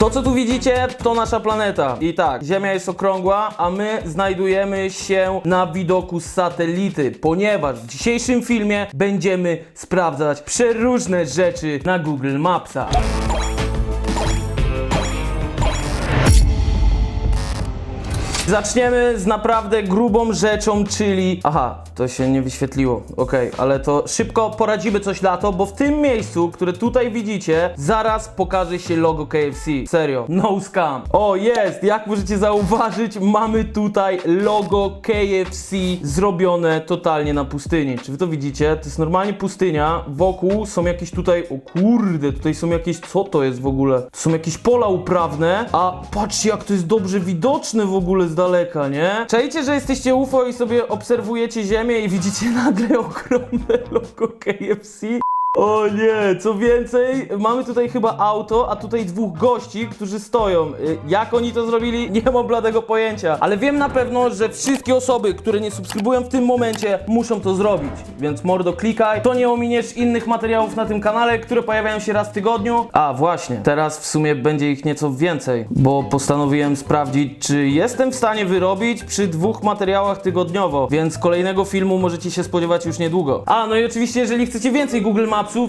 To, co tu widzicie, to nasza planeta. I tak, Ziemia jest okrągła, a my znajdujemy się na widoku z satelity, ponieważ w dzisiejszym filmie będziemy sprawdzać przeróżne rzeczy na Google Mapsach. Zaczniemy z naprawdę grubą rzeczą, czyli... Aha, to się nie wyświetliło, okej, ale to szybko poradzimy coś na to, bo w tym miejscu, które tutaj widzicie, zaraz pokaże się logo KFC. Serio, no scam. O, jest, jak możecie zauważyć, mamy tutaj logo KFC zrobione totalnie na pustyni. Czy wy to widzicie? To jest normalnie pustynia, wokół są jakieś tutaj... O kurde, tutaj są jakieś... Co to jest w ogóle? To są jakieś pola uprawne, a patrzcie jak to jest dobrze widoczne w ogóle z daleka, nie? Czajcie, że jesteście UFO i sobie obserwujecie Ziemię i widzicie nagle ogromne logo KFC? O nie, co więcej, mamy tutaj chyba auto, a tutaj dwóch gości, którzy stoją. Y, Jak oni to zrobili, nie mam bladego pojęcia. Ale wiem na pewno, że wszystkie osoby, które nie subskrybują w tym momencie, muszą to zrobić. Więc mordo, klikaj. To nie ominiesz innych materiałów na tym kanale, które pojawiają się raz w tygodniu. A właśnie, teraz w sumie będzie ich nieco więcej, bo postanowiłem sprawdzić, czy jestem w stanie wyrobić przy dwóch materiałach tygodniowo. Więc kolejnego filmu możecie się spodziewać już niedługo. A, no i oczywiście, jeżeli chcecie więcej Google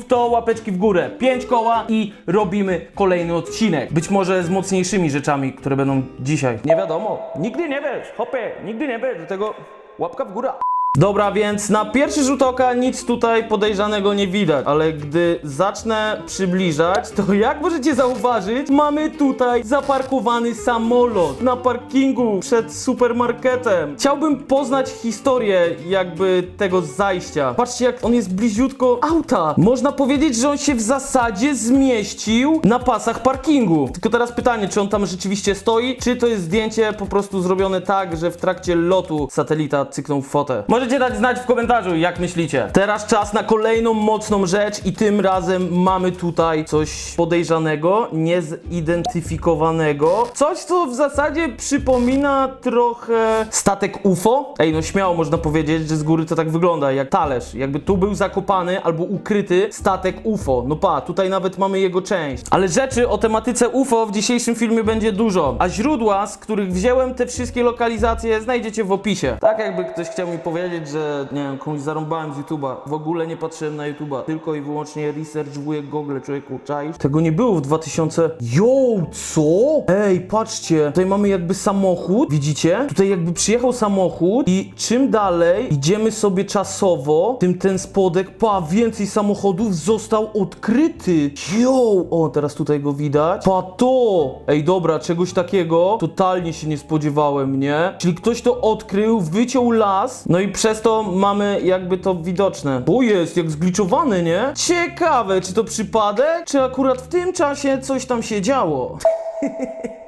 To łapeczki w górę. Pięć koła i robimy kolejny odcinek. Być może z mocniejszymi rzeczami, które będą dzisiaj. Nie wiadomo. Nigdy nie wiesz, hopie, nigdy nie wiesz. Dlatego łapka w górę. Dobra, więc na pierwszy rzut oka nic tutaj podejrzanego nie widać, ale gdy zacznę przybliżać, to jak możecie zauważyć, mamy tutaj zaparkowany samolot na parkingu przed supermarketem. Chciałbym poznać historię jakby tego zajścia. Patrzcie jak on jest bliziutko auta. Można powiedzieć, że on się w zasadzie zmieścił na pasach parkingu. Tylko teraz pytanie, czy on tam rzeczywiście stoi, czy to jest zdjęcie po prostu zrobione tak, że w trakcie lotu satelita cyknął fotę. Możecie dać znać w komentarzu, jak myślicie. Teraz czas na kolejną mocną rzecz i tym razem mamy tutaj coś podejrzanego, niezidentyfikowanego. Coś, co w zasadzie przypomina trochę statek UFO. Ej, no śmiało można powiedzieć, że z góry to tak wygląda, jak talerz. Jakby tu był zakopany albo ukryty statek UFO. No pa, tutaj nawet mamy jego część. Ale rzeczy o tematyce UFO w dzisiejszym filmie będzie dużo, a źródła, z których wziąłem te wszystkie lokalizacje, znajdziecie w opisie. Tak jakby ktoś chciał mi powiedzieć, że nie wiem, komuś zarąbałem z YouTube'a. W ogóle nie patrzyłem na YouTube'a, tylko i wyłącznie research wujek Google, człowieku, czaisz? Tego nie było w 2000... Yo, co? Ej, patrzcie, tutaj mamy jakby samochód, widzicie? Tutaj jakby przyjechał samochód i czym dalej idziemy sobie czasowo, tym ten spodek, pa, więcej samochodów został odkryty. Yo, o, teraz tutaj go widać. Pa, to! Ej, dobra, czegoś takiego totalnie się nie spodziewałem, nie? Czyli ktoś to odkrył, wyciął las, no i przez to mamy jakby to widoczne. Tu jest, jak zgliczowane, nie? Ciekawe, czy to przypadek, czy akurat w tym czasie coś tam się działo?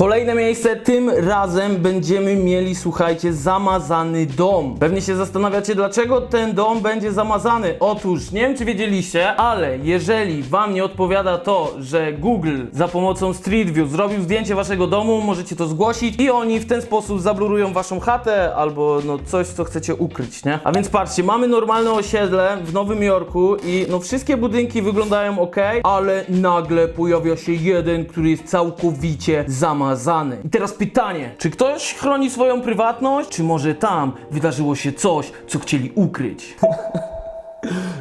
Kolejne miejsce, tym razem będziemy mieli, słuchajcie, zamazany dom. Pewnie się zastanawiacie, dlaczego ten dom będzie zamazany. Otóż, nie wiem czy wiedzieliście, ale jeżeli wam nie odpowiada to, że Google za pomocą Street View zrobił zdjęcie waszego domu, możecie to zgłosić i oni w ten sposób zablurują waszą chatę albo no coś, co chcecie ukryć, nie? A więc patrzcie, mamy normalne osiedle w Nowym Jorku i no wszystkie budynki wyglądają ok, ale nagle pojawia się jeden, który jest całkowicie zamazany. I teraz pytanie, czy ktoś chroni swoją prywatność, czy może tam wydarzyło się coś, co chcieli ukryć?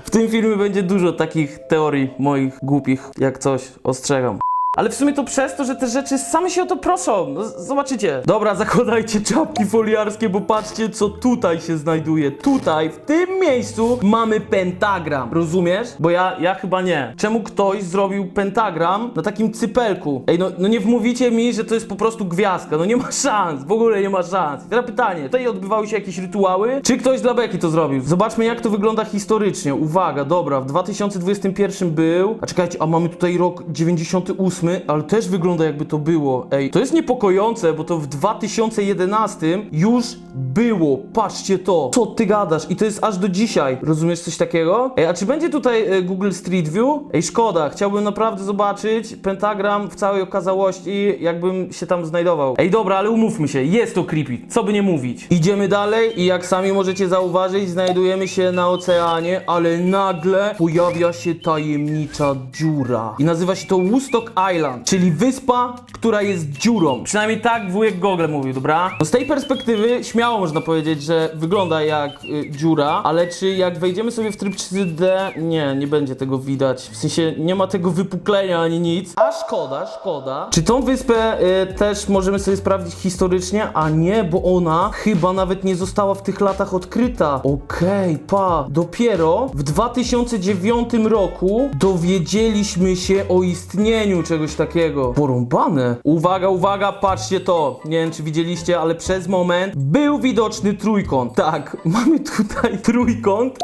W tym filmie będzie dużo takich teorii moich głupich, jak coś, ostrzegam. Ale w sumie to przez to, że te rzeczy same się o to proszą. No, zobaczycie. Dobra, zakładajcie czapki foliarskie, bo patrzcie, co tutaj się znajduje. Tutaj, w tym miejscu mamy pentagram. Rozumiesz? Bo ja, ja chyba nie. Czemu ktoś zrobił pentagram na takim cypelku? Ej, no, no nie wmówicie mi, że to jest po prostu gwiazdka. No nie ma szans, w ogóle nie ma szans. I teraz pytanie, tutaj odbywały się jakieś rytuały? Czy ktoś dla beki to zrobił? Zobaczmy, jak to wygląda historycznie. Uwaga, dobra, w 2021 był... A czekajcie, a mamy tutaj rok 98. ale też wygląda jakby to było. Ej, to jest niepokojące, bo to w 2011 już było. Patrzcie to. Co ty gadasz? I to jest aż do dzisiaj. Rozumiesz coś takiego? Ej, a czy będzie tutaj e, Google Street View? Ej, szkoda. Chciałbym naprawdę zobaczyć pentagram w całej okazałości, jakbym się tam znajdował. Ej, dobra, ale umówmy się. Jest to creepy. Co by nie mówić. Idziemy dalej i jak sami możecie zauważyć, znajdujemy się na oceanie, ale nagle pojawia się tajemnicza dziura. I nazywa się to Woodstock Island, czyli wyspa, która jest dziurą. Przynajmniej tak wujek Google mówił, dobra? No z tej perspektywy śmiało można powiedzieć, że wygląda jak y, dziura, ale czy jak wejdziemy sobie w tryb 3D, nie, nie będzie tego widać. W sensie nie ma tego wypuklenia ani nic. A szkoda, szkoda. Czy tą wyspę y, też możemy sobie sprawdzić historycznie? A nie, bo ona chyba nawet nie została w tych latach odkryta. Okej, pa. Dopiero w 2009 roku dowiedzieliśmy się o istnieniu czegoś takiego. Porąbane. Uwaga, uwaga, patrzcie to. Nie wiem, czy widzieliście, ale przez moment był widoczny trójkąt. Tak, mamy tutaj trójkąt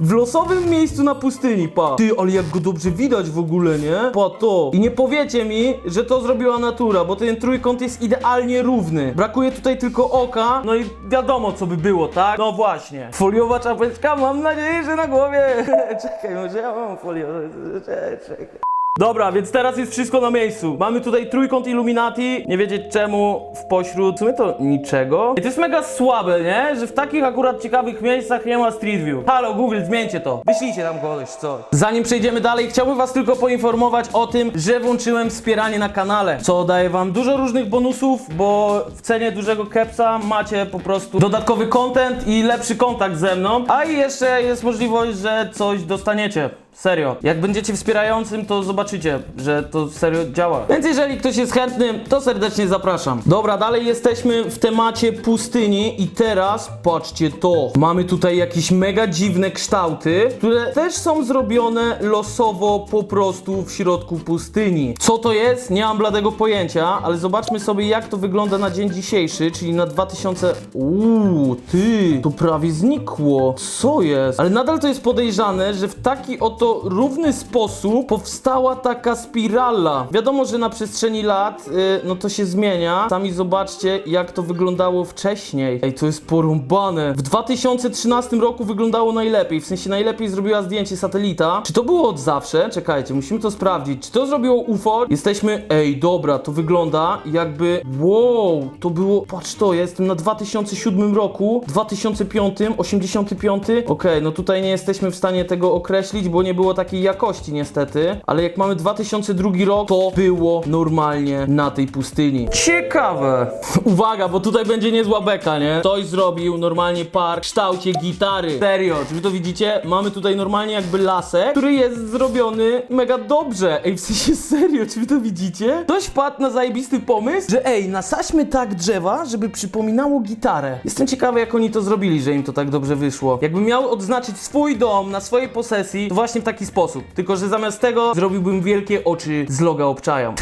w losowym miejscu na pustyni, pa. Ty, ale jak go dobrze widać w ogóle, nie? Pa to. I nie powiecie mi, że to zrobiła natura, bo ten trójkąt jest idealnie równy. Brakuje tutaj tylko oka, no i wiadomo, co by było, tak? No właśnie. Foliowa czapeczka, mam nadzieję, że na głowie. Czekaj, może ja mam foliową. Czekaj. Dobra, więc teraz jest wszystko na miejscu. Mamy tutaj trójkąt Illuminati, nie wiedzieć czemu w pośród, w sumie to niczego. I to jest mega słabe, nie? Że w takich akurat ciekawych miejscach nie ma Street View. Halo, Google, zmieńcie to. Wyślijcie tam kogoś, co? Zanim przejdziemy dalej, chciałbym was tylko poinformować o tym, że włączyłem wspieranie na kanale, co daje wam dużo różnych bonusów, bo w cenie dużego kepsa macie po prostu dodatkowy content i lepszy kontakt ze mną, a i jeszcze jest możliwość, że coś dostaniecie. Serio. Jak będziecie wspierającym, to zobaczycie, że to serio działa. Więc jeżeli ktoś jest chętny, to serdecznie zapraszam. Dobra, dalej jesteśmy w temacie pustyni i teraz patrzcie to. Mamy tutaj jakieś mega dziwne kształty, które też są zrobione losowo po prostu w środku pustyni. Co to jest? Nie mam bladego pojęcia, ale zobaczmy sobie jak to wygląda na dzień dzisiejszy, czyli na 2000... Uuu, ty, to prawie znikło. Co jest? Ale nadal to jest podejrzane, że w taki oto równy sposób powstała taka spirala. Wiadomo, że na przestrzeni lat, y, no to się zmienia. Sami zobaczcie, jak to wyglądało wcześniej. Ej, to jest porąbane. W 2013 roku wyglądało najlepiej, w sensie najlepiej zrobiła zdjęcie satelita. Czy to było od zawsze? Czekajcie, musimy to sprawdzić. Czy to zrobiło UFO? Jesteśmy, ej, dobra, to wygląda jakby, wow, to było, patrz to, ja jestem na 2007 roku, 2005, 85. Okej, no tutaj nie jesteśmy w stanie tego określić, bo nie było takiej jakości niestety, ale jak mamy 2002 rok, to było normalnie na tej pustyni. Ciekawe. Uwaga, bo tutaj będzie niezła beka, nie? Ktoś zrobił normalnie park w kształcie gitary. Serio, czy wy to widzicie? Mamy tutaj normalnie jakby lasek, który jest zrobiony mega dobrze. Ej, w sensie serio, czy wy to widzicie? Ktoś wpadł na zajebisty pomysł, że ej, nasaśmy tak drzewa, żeby przypominało gitarę. Jestem ciekawy, jak oni to zrobili, że im to tak dobrze wyszło. Jakbym miał odznaczyć swój dom na swojej posesji, to właśnie w taki sposób. Tylko, że zamiast tego zrobiłbym wielkie oczy z loga obczają.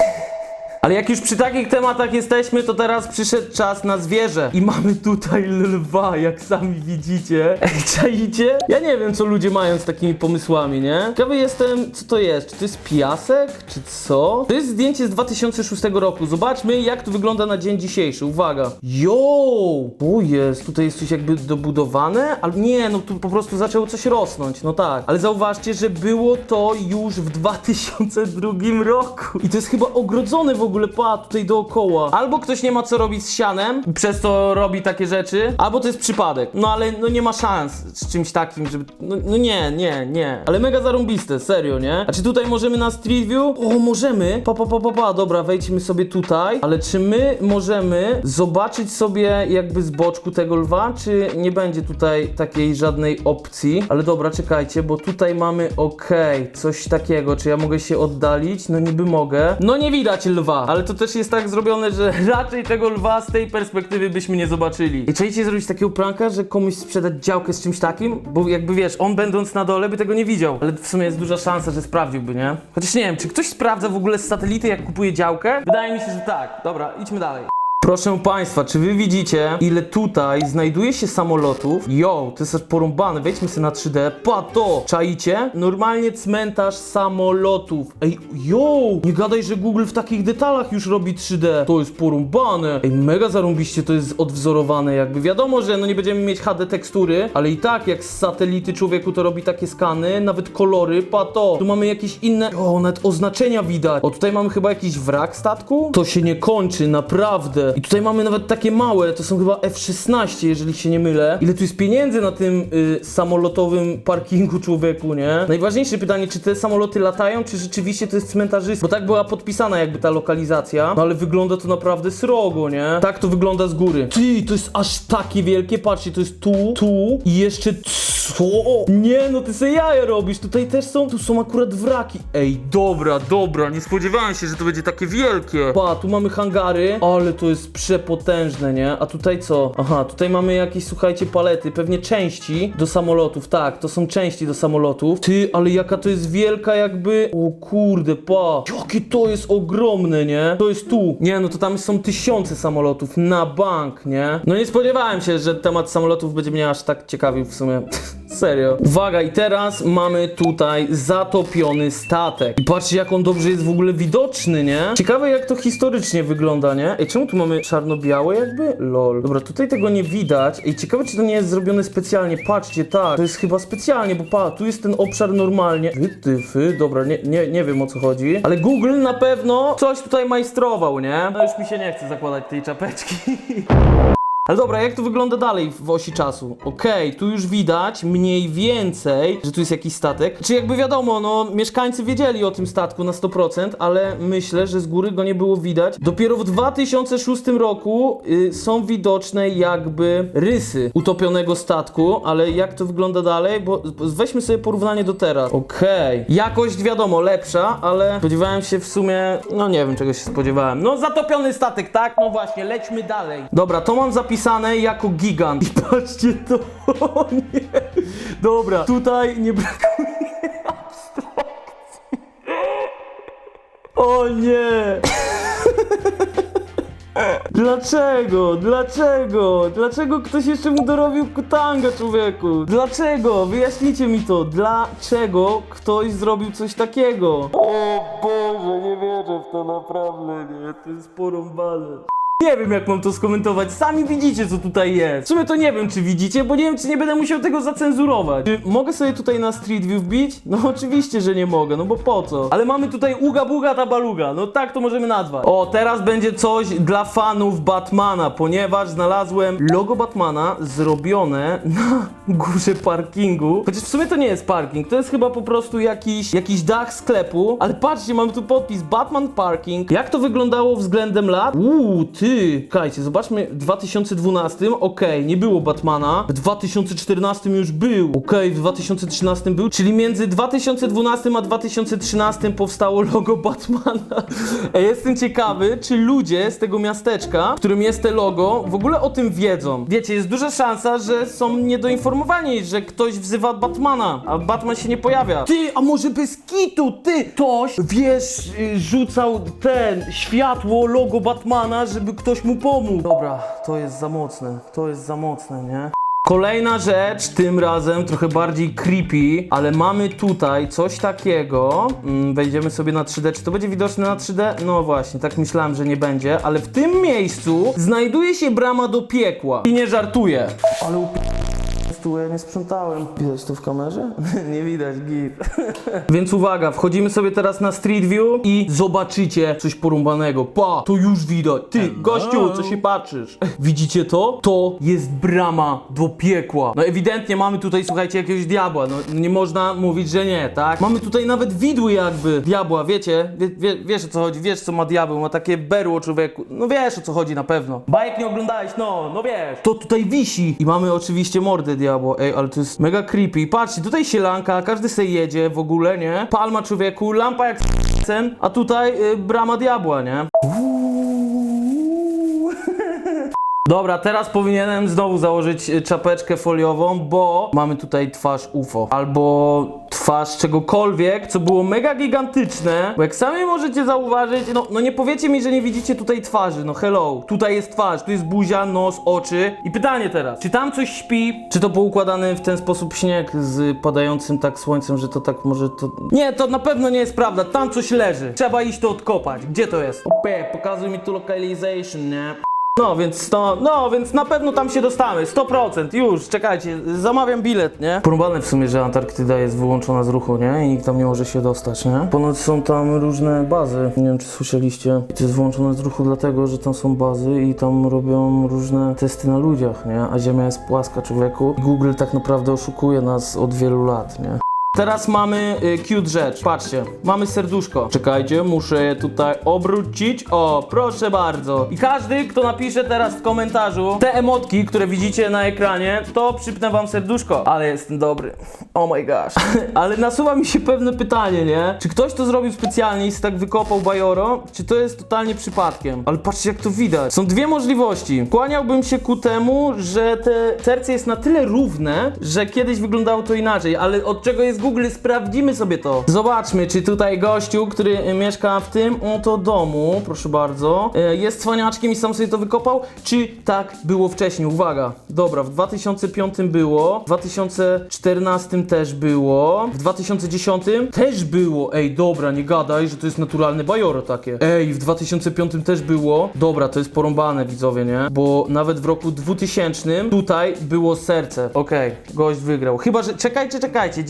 Ale jak już przy takich tematach jesteśmy, to teraz przyszedł czas na zwierzę. I mamy tutaj lwa, jak sami widzicie. Czaicie? Ja nie wiem, co ludzie mają z takimi pomysłami, nie? Ciekawy jestem, co to jest. Czy to jest piasek, czy co? To jest zdjęcie z 2006 roku. Zobaczmy, jak to wygląda na dzień dzisiejszy. Uwaga. Jo! O jest, tutaj jest coś jakby dobudowane? Ale nie, no tu po prostu zaczęło coś rosnąć. No tak. Ale zauważcie, że było to już w 2002 roku. I to jest chyba ogrodzone w ogóle, pa, tutaj dookoła. Albo ktoś nie ma co robić z sianem, przez to robi takie rzeczy, albo to jest przypadek. No ale no nie ma szans z czymś takim, żeby... No, no nie, nie, nie. Ale mega zarąbiste, serio, nie? A czy tutaj możemy na Street View? O, możemy. Pa, pa, pa, pa, pa. Dobra, wejdźmy sobie tutaj. Ale czy my możemy zobaczyć sobie jakby z boczku tego lwa, czy nie będzie tutaj takiej żadnej opcji? Ale dobra, czekajcie, bo tutaj mamy okej, coś takiego. Czy ja mogę się oddalić? No niby mogę. No nie widać lwa, ale to też jest tak zrobione, że raczej tego lwa z tej perspektywy byśmy nie zobaczyli. I czajcie zrobić takiego pranka, że komuś sprzedać działkę z czymś takim? Bo jakby wiesz, on będąc na dole by tego nie widział. Ale w sumie jest duża szansa, że sprawdziłby, nie? Chociaż nie wiem, czy ktoś sprawdza w ogóle z satelity, jak kupuje działkę? Wydaje mi się, że tak. Dobra, idźmy dalej. Proszę Państwa, czy Wy widzicie, ile tutaj znajduje się samolotów? Yo, to jest porąbane, wejdźmy sobie na 3D. Pa to! Czaicie? Normalnie cmentarz samolotów. Ej, yo! Nie gadaj, że Google w takich detalach już robi 3D. To jest porąbane. Ej, mega zarąbiście to jest odwzorowane jakby. Wiadomo, że no nie będziemy mieć HD tekstury, ale i tak jak z satelity człowieku to robi takie skany, nawet kolory, pa to. Tu mamy jakieś inne, o, nawet oznaczenia widać. O, tutaj mamy chyba jakiś wrak statku? To się nie kończy, naprawdę. I tutaj mamy nawet takie małe, to są chyba F-16, jeżeli się nie mylę. Ile tu jest pieniędzy na tym y, samolotowym parkingu człowieku, nie? Najważniejsze pytanie, czy te samoloty latają, czy rzeczywiście to jest cmentarzysko? Bo tak była podpisana jakby ta lokalizacja, no ale wygląda to naprawdę srogo, nie? Tak to wygląda z góry. Ty, to jest aż takie wielkie, patrzcie, to jest tu, tu i jeszcze co? Nie, no ty sobie jaja robisz, tutaj też są, tu są akurat wraki. Ej, dobra, dobra, nie spodziewałem się, że to będzie takie wielkie. Pa, tu mamy hangary, ale to jest przepotężne, nie? A tutaj co? Aha, tutaj mamy jakieś, słuchajcie, palety, pewnie części do samolotów, tak, to są części do samolotów. Ty, ale jaka to jest wielka jakby, o kurde, pa, jakie to jest ogromne, nie? To jest tu, nie, no to tam są tysiące samolotów, na bank, nie? No nie spodziewałem się, że temat samolotów będzie mnie aż tak ciekawił w sumie. Serio. Uwaga, i teraz mamy tutaj zatopiony statek. I patrzcie, jak on dobrze jest w ogóle widoczny, nie? Ciekawe, jak to historycznie wygląda, nie? Ej, czemu tu mamy czarno-białe jakby? Lol. Dobra, tutaj tego nie widać. Ej, ciekawe, czy to nie jest zrobione specjalnie. Patrzcie, tak. To jest chyba specjalnie, bo pa, tu jest ten obszar normalnie. Wytyfy, dobra, nie, nie, nie wiem o co chodzi. Ale Google na pewno coś tutaj majstrował, nie? No już mi się nie chce zakładać tej czapeczki. Ale dobra, jak to wygląda dalej w osi czasu? Okej, tu już widać mniej więcej, że tu jest jakiś statek. Czy jakby wiadomo, no mieszkańcy wiedzieli o tym statku na 100%, ale myślę, że z góry go nie było widać. Dopiero w 2006 roku y, są widoczne jakby rysy utopionego statku, ale jak to wygląda dalej? Bo weźmy sobie porównanie do teraz. Okej, jakość wiadomo lepsza, ale spodziewałem się w sumie, no nie wiem czego się spodziewałem. No zatopiony statek, tak? No właśnie, lećmy dalej. Dobra, to mam zapisane jako gigant. I patrzcie to, o nie. Dobra, tutaj nie brakuje abstrakcji. O nie. Dlaczego? Dlaczego? Dlaczego ktoś jeszcze mu dorobił kutanga, człowieku? Dlaczego? Wyjaśnijcie mi to. Dlaczego ktoś zrobił coś takiego? O Boże, nie wierzę w to naprawdę, nie. To jest porąbane. Nie wiem jak mam to skomentować, sami widzicie co tutaj jest. W sumie to nie wiem czy widzicie, bo nie wiem czy nie będę musiał tego zacenzurować. Czy mogę sobie tutaj na Street View wbić? No oczywiście, że nie mogę, no bo po co? Ale mamy tutaj uga buga tabaluga, no tak to możemy nazwać. O, teraz będzie coś dla fanów Batmana, ponieważ znalazłem logo Batmana zrobione na górze parkingu. Chociaż w sumie to nie jest parking, to jest chyba po prostu jakiś, jakiś dach sklepu. Ale patrzcie, mamy tu podpis Batman Parking. Jak to wyglądało względem lat? Uuu, ty! Słuchajcie, zobaczmy, w 2012, okej, nie było Batmana. W 2014 już był. Okej, w 2013 był, czyli między 2012 a 2013 powstało logo Batmana. Jestem ciekawy, czy ludzie z tego miasteczka, w którym jest te logo, w ogóle o tym wiedzą. Wiecie, jest duża szansa, że są niedoinformowani, że ktoś wzywa Batmana, a Batman się nie pojawia. Ty, a może bez kitu, ty! Ktoś, wiesz, y, rzucał ten, światło, logo Batmana, żeby ktoś mu pomógł. Dobra, to jest za mocne, to jest za mocne, nie? Kolejna rzecz, tym razem trochę bardziej creepy, ale mamy tutaj coś takiego. Mm, wejdziemy sobie na 3D. Czy to będzie widoczne na 3D? No właśnie, tak myślałem, że nie będzie, ale w tym miejscu znajduje się brama do piekła. I nie żartuję. Ale up... Tu ja nie sprzątałem. Widać to w kamerze? nie widać, git. Więc uwaga, wchodzimy sobie teraz na Street View i zobaczycie coś porąbanego. Pa, to już widać. Ty, gościu, co się patrzysz? Widzicie to? To jest brama do piekła. No ewidentnie mamy tutaj, słuchajcie, jakiegoś diabła. No nie można mówić, że nie, tak? Mamy tutaj nawet widły jakby diabła, wiecie? Wie, wie, wiesz o co chodzi, wiesz co ma diabeł, ma takie berło człowieku. No wiesz o co chodzi na pewno. Bajek nie oglądałeś, no, no wiesz. To tutaj wisi. I mamy oczywiście mordę diabła. Ej, ale to jest mega creepy. Patrzcie, tutaj sielanka, każdy sobie jedzie w ogóle, nie? Palma człowieku, lampa jak sen, a tutaj y, brama diabła, nie? Dobra, teraz powinienem znowu założyć y, czapeczkę foliową, bo mamy tutaj twarz UFO. Albo twarz czegokolwiek, co było mega gigantyczne. Bo jak sami możecie zauważyć, no, no nie powiecie mi, że nie widzicie tutaj twarzy. No hello, tutaj jest twarz, tu jest buzia, nos, oczy. I pytanie teraz, czy tam coś śpi? Czy to poukładany w ten sposób śnieg z padającym tak słońcem, że to tak może to... Nie, to na pewno nie jest prawda, tam coś leży. Trzeba iść to odkopać. Gdzie to jest? Opie, pokazuj mi tu localization, nie? No, więc to, no, więc na pewno tam się dostamy, 100%, już, czekajcie, zamawiam bilet, nie? Porąbane w sumie, że Antarktyda jest wyłączona z ruchu, nie? I nikt tam nie może się dostać, nie? Ponoć są tam różne bazy, nie wiem czy słyszeliście. To jest wyłączone z ruchu dlatego, że tam są bazy i tam robią różne testy na ludziach, nie? A Ziemia jest płaska, człowieku. Google tak naprawdę oszukuje nas od wielu lat, nie? Teraz mamy y, cute rzecz. Patrzcie, mamy serduszko. Czekajcie, muszę je tutaj obrócić. O, proszę bardzo. I każdy, kto napisze teraz w komentarzu te emotki, które widzicie na ekranie, to przypnę wam serduszko. Ale jestem dobry. Oh my gosh. Ale nasuwa mi się pewne pytanie, nie? Czy ktoś to zrobił specjalnie i tak wykopał bajoro, czy to jest totalnie przypadkiem? Ale patrzcie, jak to widać. Są dwie możliwości. Kłaniałbym się ku temu, że te serce jest na tyle równe, że kiedyś wyglądało to inaczej, ale od czego jest Google? Sprawdzimy sobie to. Zobaczmy, czy tutaj gościu, który y, mieszka w tym oto domu, proszę bardzo, y, jest cwaniaczkiem i sam sobie to wykopał, czy tak było wcześniej? Uwaga, dobra, w 2005 było, w 2014 też było, w 2010 też było, ej, dobra, nie gadaj, że to jest naturalne bajoro takie. Ej, w 2005 też było, dobra, to jest porąbane, widzowie, nie? Bo nawet w roku 2000 tutaj było serce. Okej, gość wygrał. Chyba, że, czekajcie, czekajcie,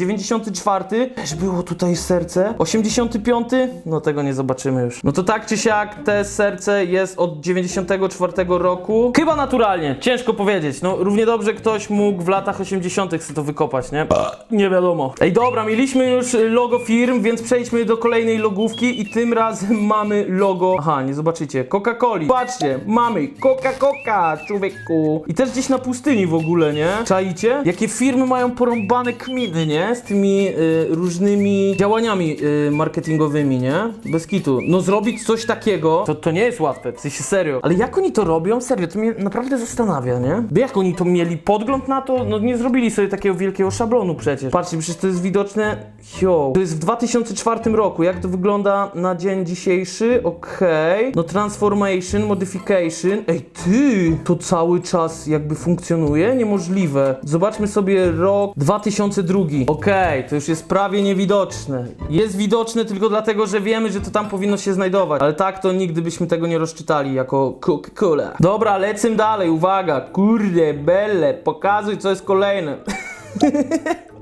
94 też było tutaj serce, 85 no tego nie zobaczymy już. No to tak czy siak, te serce jest od 94 roku. Chyba naturalnie, ciężko powiedzieć. No równie dobrze ktoś mógł w latach 80 sobie to wykopać, nie? Nie wiadomo. Ej, dobra, mieliśmy już logo firm, więc przejdźmy do kolejnej logówki i tym razem mamy logo. Aha, nie zobaczycie. Coca-Coli. Patrzcie, mamy Coca-Cola, człowieku. I też gdzieś na pustyni w ogóle, nie? Czaicie? Jakie firmy mają porąbane kminy, nie? Z tymi y, różnymi działaniami y, marketingowymi, nie? Bez kitu. No zrobić coś takiego, to, to nie jest łatwe, w sensie serio. Ale jak oni to robią? Serio, to mnie naprawdę zastanawia, nie? Jak oni to mieli podgląd na to? No nie zrobili sobie takiego wielkiego szablonu przecież. Patrzcie, przecież to jest widoczne. Yo. To jest w 2004 roku. Jak to wygląda na dzień dzisiejszy? Okej. No transformation, modification. Ej, ty! To cały czas jakby funkcjonuje? Niemożliwe. Zobaczmy sobie rok 2002. Okej, to już jest prawie niewidoczne. Jest widoczne tylko dlatego, że wiemy, że to tam powinno się znajdować. Ale tak to nigdy byśmy tego nie rozczytali jako Coca-Cola. Dobra, lecę dalej. Uwaga. Kurde, belle. Pokazuj, co jest kolejne.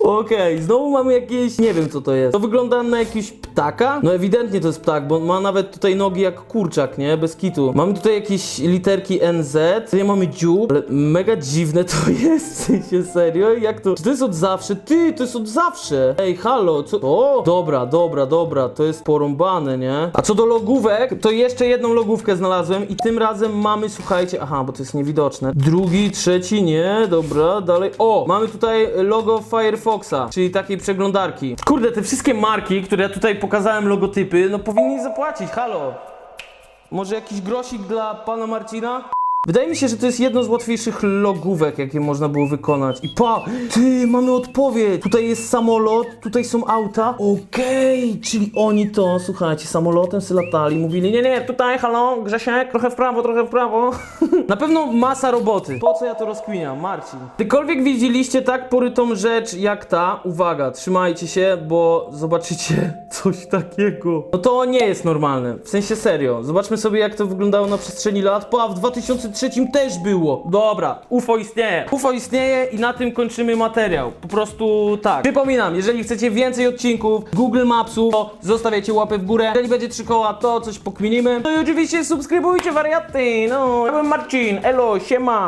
Okej, znowu mamy jakieś, nie wiem co to jest. To wygląda na jakiś ptaka? No ewidentnie to jest ptak, bo on ma nawet tutaj nogi jak kurczak, nie? Bez kitu. Mamy tutaj jakieś literki NZ, tutaj mamy dziób, ale mega dziwne to jest, w sensie serio? Jak to? Czy to jest od zawsze? Ty, to jest od zawsze! Ej, halo, co? O, dobra, dobra, dobra, to jest porąbane, nie? A co do logówek, to jeszcze jedną logówkę znalazłem i tym razem mamy, słuchajcie, aha, bo to jest niewidoczne. Drugi, trzeci, nie, dobra, dalej. O, mamy tutaj logo Firefoxa, czyli takiej przeglądarki. Kurde, te wszystkie marki, które ja tutaj pokazałem, logotypy, no powinni zapłacić, halo. Może jakiś grosik dla pana Marcina? Wydaje mi się, że to jest jedno z łatwiejszych logówek, jakie można było wykonać. I pa! Ty, mamy odpowiedź! Tutaj jest samolot, tutaj są auta. Okej, czyli oni to, słuchajcie, samolotem se latali, mówili, nie, nie, tutaj, halo, Grzesiek, trochę w prawo, trochę w prawo. Na pewno masa roboty. Po co ja to rozkminiam, Marcin? Gdykolwiek widzieliście tak porytą rzecz jak ta, uwaga, trzymajcie się, bo zobaczycie coś takiego. No to nie jest normalne, w sensie serio. Zobaczmy sobie jak to wyglądało na przestrzeni lat. Pa, w 2003 też było. Dobra, UFO istnieje. UFO istnieje i na tym kończymy materiał. Po prostu tak. Przypominam, jeżeli chcecie więcej odcinków Google Mapsu, to zostawiajcie łapę w górę. Jeżeli będzie trzy koła, to coś pokminimy. No i oczywiście subskrybujcie wariaty. No, ja byłem Marcin. Elo, siema.